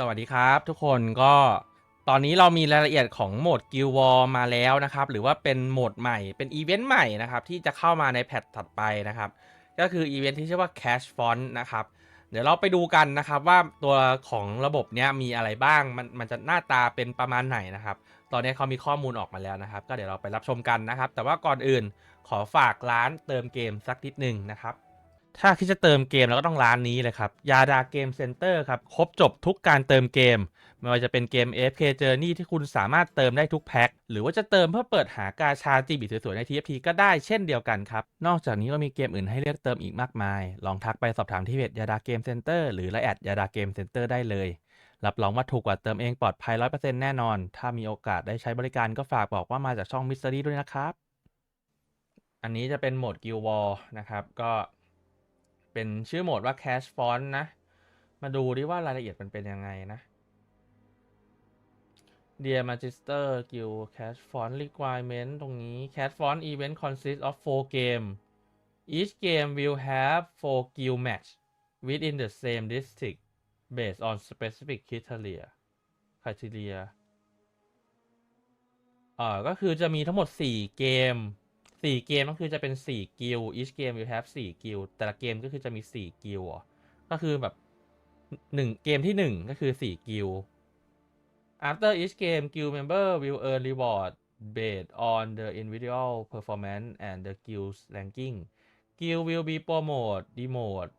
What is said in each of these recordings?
สวัสดีครับทุกคนก็ตอนนี้เรามีรายละเอียดของโหมด Guild War มาแล้วนะครับ หรือว่าเป็นโหมดใหม่เป็นอีเวนต์ใหม่นะครับ ที่จะเข้ามาในแพทถัดไปนะครับ ก็คืออีเวนต์ที่ชื่อว่า Cash Font นะครับ เดี๋ยวเราไปดูกันนะครับว่าตัวของระบบเนี้ยมีอะไรบ้าง มันมันจะหน้าตาเป็นประมาณไหนนะครับ ตอนนี้เขามีข้อมูลออกมาแล้วนะครับ ก็เดี๋ยวเราไปรับชมกันนะครับ แต่ว่าก่อนอื่นขอฝากร้านเติมเกมสักนิดหนึ่งนะครับ ถ้าคิดจะเติมเกมเราก็ต้องร้านนี้เลยครับ ยาดาเกมเซ็นเตอร์ครับ ครบจบทุกการเติมเกม ไม่ว่าจะเป็นเกม FK Journey ที่คุณสามารถเติมได้ทุกแพ็ค หรือว่าจะเติมเพื่อเปิดหากาชาจีบีสวยๆใน TFT ก็ได้เช่นเดียวกันครับ นอกจากนี้ก็มีเกมอื่นให้เลือกเติมอีกมากมาย ลองทักไปสอบถามที่เพจยาดาเกมเซ็นเตอร์หรือไลน์แอดยาดาเกมเซ็นเตอร์ได้เลย รับรองว่าถูกกว่าเติมเองปลอดภัย100%แน่นอน ถ้ามีโอกาสได้ใช้บริการก็ฝากบอกว่ามาจากช่อง Mystery ด้วยนะครับ อันนี้จะเป็นโหมด Guild War นะครับ ก็ เป็นชื่อโหมดว่า Cash Font นะ มาดูดิว่ารายละเอียดมันเป็นยังไงนะ Dear Magister Guild Cash Font Requirement ตรงนี้ Cash Font Event consists of four game each game will have four guild match within the same district based on specific criteria criteria อ่อก็คือจะมีทั้งหมด 4 เกม 4เกมก็คือจะเป็น4กิล each game will have 4กิล แต่ละเกมก็คือจะมี4กิลอะก็คือแบบ1เกมที่1ก็คือ4กิล after each game guild member will earn reward based on the individual performance and the guild's ranking guild will be promoted demoted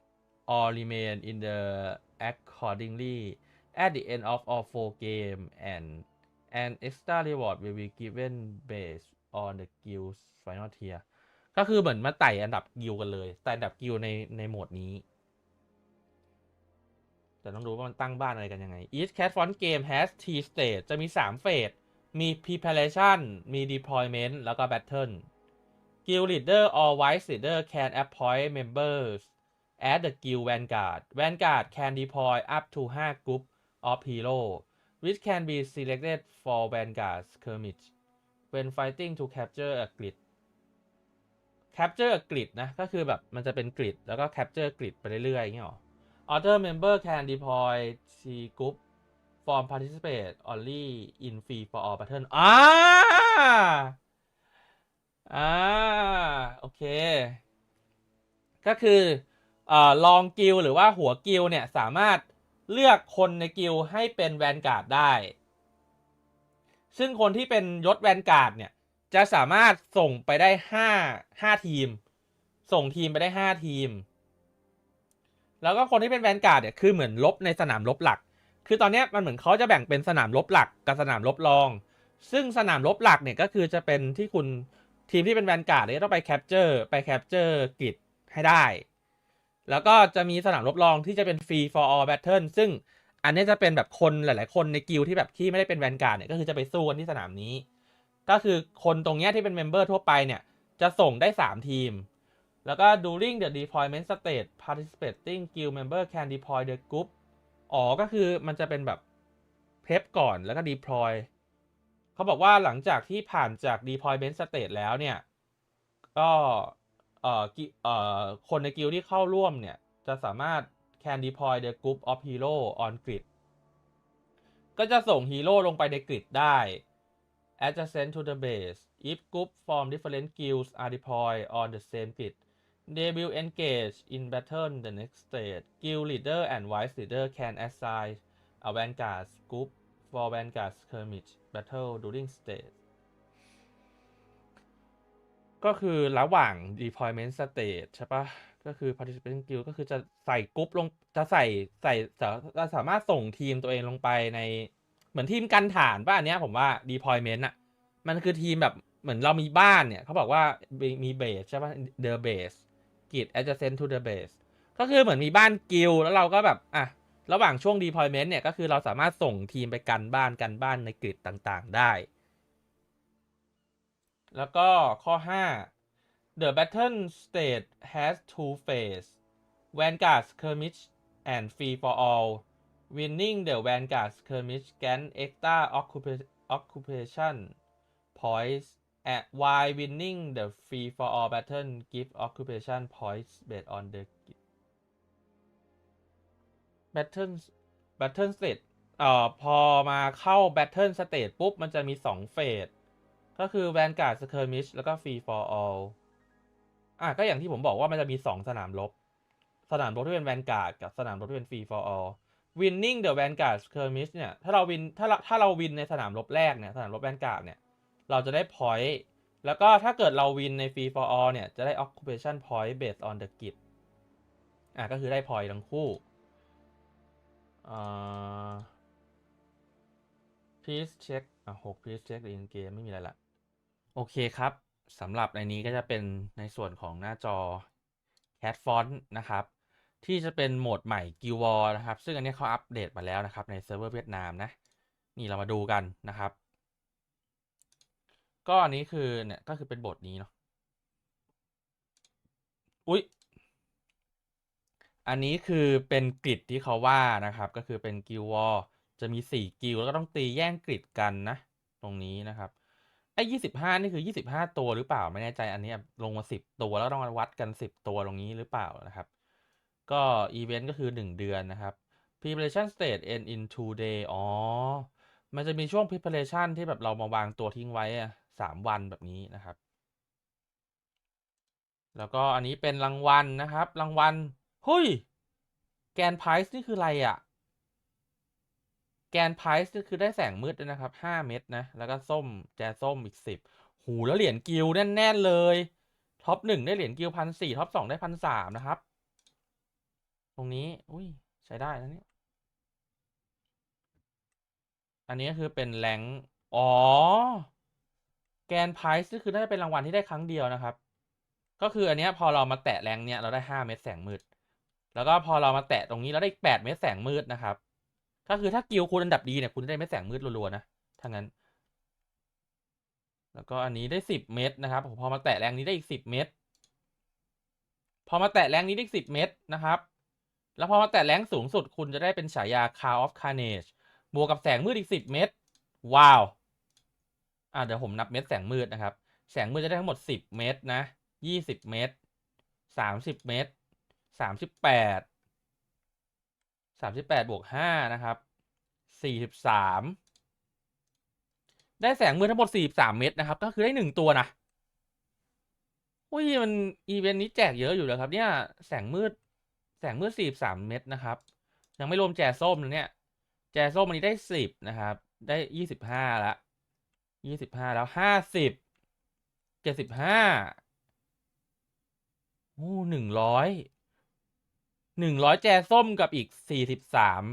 or remain in the accordingly at the end of all four game and an extra reward will be given based on the guild's final tier ก็คือเหมือนมาไต่อันดับกิลกันเลยไต่อันดับกิลในในโหมดนี้ แต่ต้องรู้ว่ามันตั้งบ้านอะไรกันยังไง Each Cat Font Game has T stage จะมี 3 เฟส มี Preparation มี Deployment แล้วก็ Battle Guild Leader or Vice Leader can appoint members as the Guild Vanguard Vanguard can deploy up to 5 group of hero which can be selected for Vanguard skirmish when fighting to capture a grid capture a grid นะ ก็คือแบบมันจะเป็น grid แล้วก็ capture grid ไปเรื่อยๆอย่างเงี้ยหรอ Other member can deploy C group form participate only in free for all battle อ่าอ่าโอเค ก็คืออ่อลองกิลหรือว่าหัวกิลเนี่ย สามารถเลือกคนในกิลให้เป็นแวนการ์ดได้ ซึ่งคนที่เป็นยศแวนการ์ดเนี่ย จะสามารถส่งไปได้ห้าห้าทีม ส่งทีมไปได้ห้าทีม แล้วก็คนที่เป็นแวนการ์ดเนี่ยคือเหมือนลบในสนามลบหลัก คือตอนนี้มันเหมือนเขาจะแบ่งเป็นสนามลบหลักกับสนามลบรอง ซึ่งสนามลบหลักเนี่ยก็คือจะเป็นที่คุณทีมที่เป็นแวนการ์ดเนี่ยต้องไปแคปเจอร์ไปแคปเจอร์กริดให้ได้ แล้วก็จะมีสนามลบรองที่จะเป็นฟรี for all battle ซึ่ง อันนี้จะเป็นแบบคนหลาย ๆ คนในกิลด์ที่แบบที่ไม่ได้เป็นแวนการ์ดเนี่ยก็คือจะไปสู้กันที่สนามนี้ ก็คือคนตรงเนี้ยที่เป็นเมมเบอร์ทั่วไปเนี่ยจะส่งได้ 3 ทีม แล้วก็ during the deployment stage participating guild member can deploy the group อ๋อก็คือมันจะเป็นแบบเพปก่อนแล้วก็ deploy เขาบอกว่าหลังจากที่ผ่านจาก deployment stage แล้วเนี่ย ก็เอ่อเอ่อคนในกิลด์ที่เข้าร่วมเนี่ยจะสามารถ can deploy the group of hero on grid ก็จะส่งฮีโร่ลงไปในกริดได้ adjacent to the base. If group from different guilds are deployed on the same grid, they will engage in battle the next stage. Guild leader and vice leader can assign a vanguard group for vanguard skirmish battle during stage. ก็คือระหว่าง deployment stage ใช่ปะ ก็คือ participant guild ก็คือจะใส่กรุ๊ปลงจะใส่ใส่จะสามารถส่งทีมตัวเองลงไปในเหมือนทีมกันฐานป่ะอันเนี้ยผมว่า deployment อะมันคือทีมแบบเหมือนเรามีบ้านเนี่ยเขาบอกว่ามีเบสใช่ป่ะ the base grid adjacent to the base ก็คือเหมือนมีบ้านกิลแล้วเราก็แบบอะระหว่างช่วง deployment เนี่ยก็คือเราสามารถส่งทีมไปกันบ้านกันบ้านในกริดต่างๆได้ แล้วก็ข้อ 5 The battle stage has two phases, Vanguard skirmish and free for all winning the Vanguard skirmish grant extra occupation points at while winning the free for all battle give occupation points based on the battle battle stage เอ่อพอมาเข้า Battle Stage ปุ๊บ มันจะมี 2 เฟส ก็คือ Vanguard Skirmish แล้วก็ Free for All อะก็อย่างที่ผมบอกว่ามันจะมี2สนามรบ สนามรบที่เป็น Vanguard กับสนามรบที่เป็น Free for All Winning the Vanguard Skirmish เนี่ย ถ้าเราวิน ถ้าเราถ้าเราวินในสนามรบแรกเนี่ย สนามรบ Vanguard เนี่ย เราจะได้ point แล้วก็ถ้าเกิดเราวินใน Free for All เนี่ย จะได้ Occupation Point based on the grid อะ ก็คือได้ point ทั้งคู่อ่า please check อะหก please check the in game ไม่มีอะไรละ โอเคครับ สำหรับในนี้ก็จะเป็นในส่วนของหน้าจอ cat font นะครับ ที่จะเป็นโหมดใหม่ Guild War นะครับ ซึ่งอันนี้เขาอัปเดตมาแล้วนะครับในเซิร์ฟเวอร์เวียดนามนะ นี่เรามาดูกันนะครับ ก็อันนี้คือเนี่ยก็คือเป็นบทนี้เนาะอุ๊ย อันนี้คือเป็นกริดที่เขาว่านะครับ ก็คือเป็นกิลวอจะมีสี่กิลแล้วก็ต้องตีแย่งกริดกันนะ ตรงนี้นะครับ ไอ้ยี่สิบห้านี่คือยี่สิบห้าตัวหรือเปล่าไม่แน่ใจอันนี้ลงมาสิบตัวแล้วต้องมาวัดกันสิบตัวตรงนี้หรือเปล่านะครับ ก็อีเวนต์ก็คือหนึ่งเดือนนะครับ preparation stage end in two day อ๋อ มันจะมีช่วง preparation ที่แบบเรามาวางตัวทิ้งไว้อะสามวันแบบนี้นะครับ แล้วก็อันนี้เป็นรางวัลนะครับ รางวัลเฮ้ยแกนไพรส์นี่คืออะไรอะ่ะ แกนไพรส์นี่คือได้แสงมืดด้วยนะครับห้าเม็ดนะ แล้วก็ส้มแจส้มอีกสิบหูแล้วเหรียญกิลแน่นๆเลย ท็อปหนึ่งได้เหรียญกิลพันสี่ท็อปสองได้พันสามนะครับ ตรงนี้ อุ้ย ใช้ได้นะเนี่ย อันนี้คือเป็นแรงอ๋อ แกนไพรส์นี่คือน่าจะเป็นรางวัลที่ได้ครั้งเดียวนะครับ ก็คืออันนี้พอเรามาแตะแรงเนี่ยเราได้ห้าเม็ดแสงมืด แล้วก็พอเรามาแตะตรงนี้เราได้แปดเม็ดแสงมืดนะครับ ก็คือถ้ากิลคุณอันดับดีเนี่ยคุณจะได้เม็ดแสงมืดรัวๆนะถ้างั้น แล้วก็อันนี้ได้สิบเม็ดนะครับพอมาแตะแรงนี้ได้อีกสิบเม็ดพอมาแตะแรงนี้ได้อีกสิบเม็ดนะครับ แล้วพอมาแตะแรงสูงสุดคุณจะได้เป็นฉายา Car of Carnage บวกกับแสงมืดอีกสิบเม็ดว้าว อะเดี๋ยวผมนับเม็ดแสงมืดนะครับ แสงมืดจะได้ทั้งหมดสิบเม็ดนะยี่สิบเม็ดสามสิบเม็ดสามสิบแปด สามสิบแปดบวกห้านะครับสี่สิบสามได้แสงมืดทั้งหมดสี่สิบสามเม็ดนะครับ ก็คือได้หนึ่งตัวนะอุ้ยมันอีเวนต์นี้แจกเยอะอยู่แล้วครับ เนี่ยแสงมืดแสงมืดสี่สิบสามเม็ดนะครับ ยังไม่รวมแจส้มนะเนี่ย แจส้มอันนี้ได้สิบนะครับ ได้ยี่สิบห้าละยี่สิบห้าแล้วห้าสิบเจ็ดสิบห้าโอ้หนึ่งร้อย หนึ่งร้อยแจส้มกับอีกสี่สิบสาม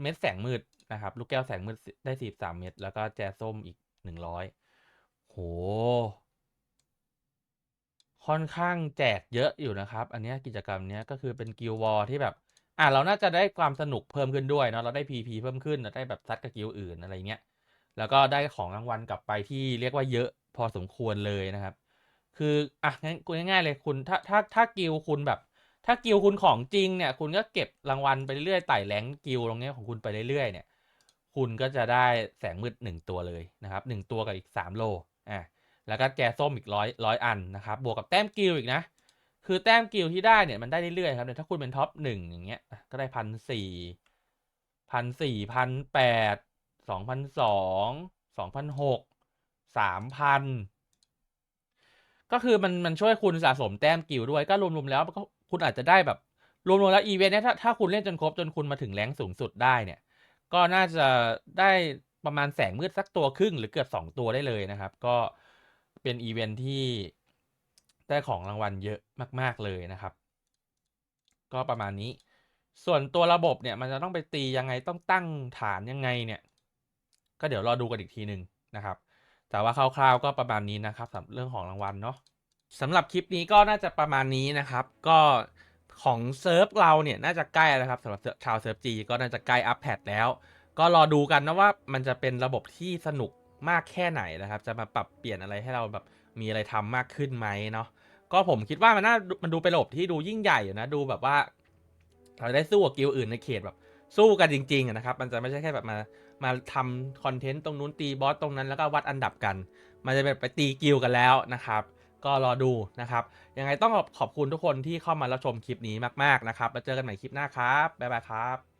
เม็ดแสงมืดนะครับ ลูกแก้วแสงมืดได้สี่สิบสามเม็ดแล้วก็แจส้มอีกหนึ่งร้อยโห ค่อนข้างแจกเยอะอยู่นะครับ อันนี้กิจกรรมนี้ก็คือเป็นกิลวอร์ที่แบบ อะเราน่าจะได้ความสนุกเพิ่มขึ้นด้วยเนาะเราได้พีพีเพิ่มขึ้นเราได้แบบซัดกับกิลอื่นอะไรเงี้ยแล้วก็ได้ของรางวัลกลับไปที่เรียกว่าเยอะพอสมควรเลยนะครับ คืออะงั้นง่ายๆเลยคุณถ้าถ้าถ้ากิลคุณแบบ ถ้ากิลคุณของจริงเนี่ย คุณก็เก็บรางวัลไปเรื่อยไต่แรงกิลตรงเนี้ยของคุณไปเรื่อยๆเนี่ย คุณก็จะได้แสงมืดหนึ่งตัวเลยนะครับหนึ่งตัวกับอีกสามโลอะแล้วก็แจส้มอีกร้อยร้อยอันนะครับ บวกกับแต้มกิลอีกนะ คือแต้มกิลที่ได้เนี่ยมันได้เรื่อยๆครับเนี่ยถ้าคุณเป็นท็อปหนึ่งอย่างเงี้ยก็ได้พันสี่พันสี่พันแปดสองพันสองสองพันหกสามพันก็คือมันมันช่วยคุณสะสมแต้มกิลด้วยก็รวมๆแล้วก็ คุณอาจจะได้แบบรวมๆแล้วอีเวนต์เนี้ยถ้าถ้าคุณเล่นจนครบจนคุณมาถึงแรงสูงสุดได้เนี่ย ก็น่าจะได้ประมาณแสงมืดสักตัวครึ่งหรือเกือบสองตัวได้เลยนะครับ ก็เป็นอีเวนท์ที่ได้ของรางวัลเยอะมาก ๆเลยนะครับ ก็ประมาณนี้ ส่วนตัวระบบเนี่ยมันจะต้องไปตียังไงต้องตั้งฐานยังไงเนี่ย ก็เดี๋ยวรอดูกันอีกทีหนึ่งนะครับ แต่ว่าคร่าวๆก็ประมาณนี้นะครับสำหรับเรื่องของรางวัลเนาะ สำหรับคลิปนี้ก็น่าจะประมาณนี้นะครับ ก็ของเซิร์ฟเราเนี่ยน่าจะใกล้แล้วครับสำหรับชาวเซิร์ฟจีก็น่าจะใกล้อัปเดตแล้ว ก็รอดูกันนะว่ามันจะเป็นระบบที่สนุกมากแค่ไหนนะครับ จะมาปรับเปลี่ยนอะไรให้เราแบบมีอะไรทำมากขึ้นไหมเนาะก็ผมคิดว่ามันน่ามันดูเป็นระบบที่ดูยิ่งใหญ่อยู่นะดูแบบว่าเราได้สู้กับกิลด์อื่นในเขตแบบสู้กันจริงๆนะครับ มันจะไม่ใช่แค่แบบมามาทำคอนเทนต์ตรงนู้นตีบอสตรงนั้นแล้วก็วัดอันดับกัน มันจะแบบไปตีกิลด์กันแล้วนะครับ ก็รอดูนะครับ ยังไงต้องขอบคุณทุกคนที่เข้ามารับชมคลิปนี้มากๆนะครับ แล้วเจอกันใหม่คลิปหน้าครับ บ๊ายบายครับ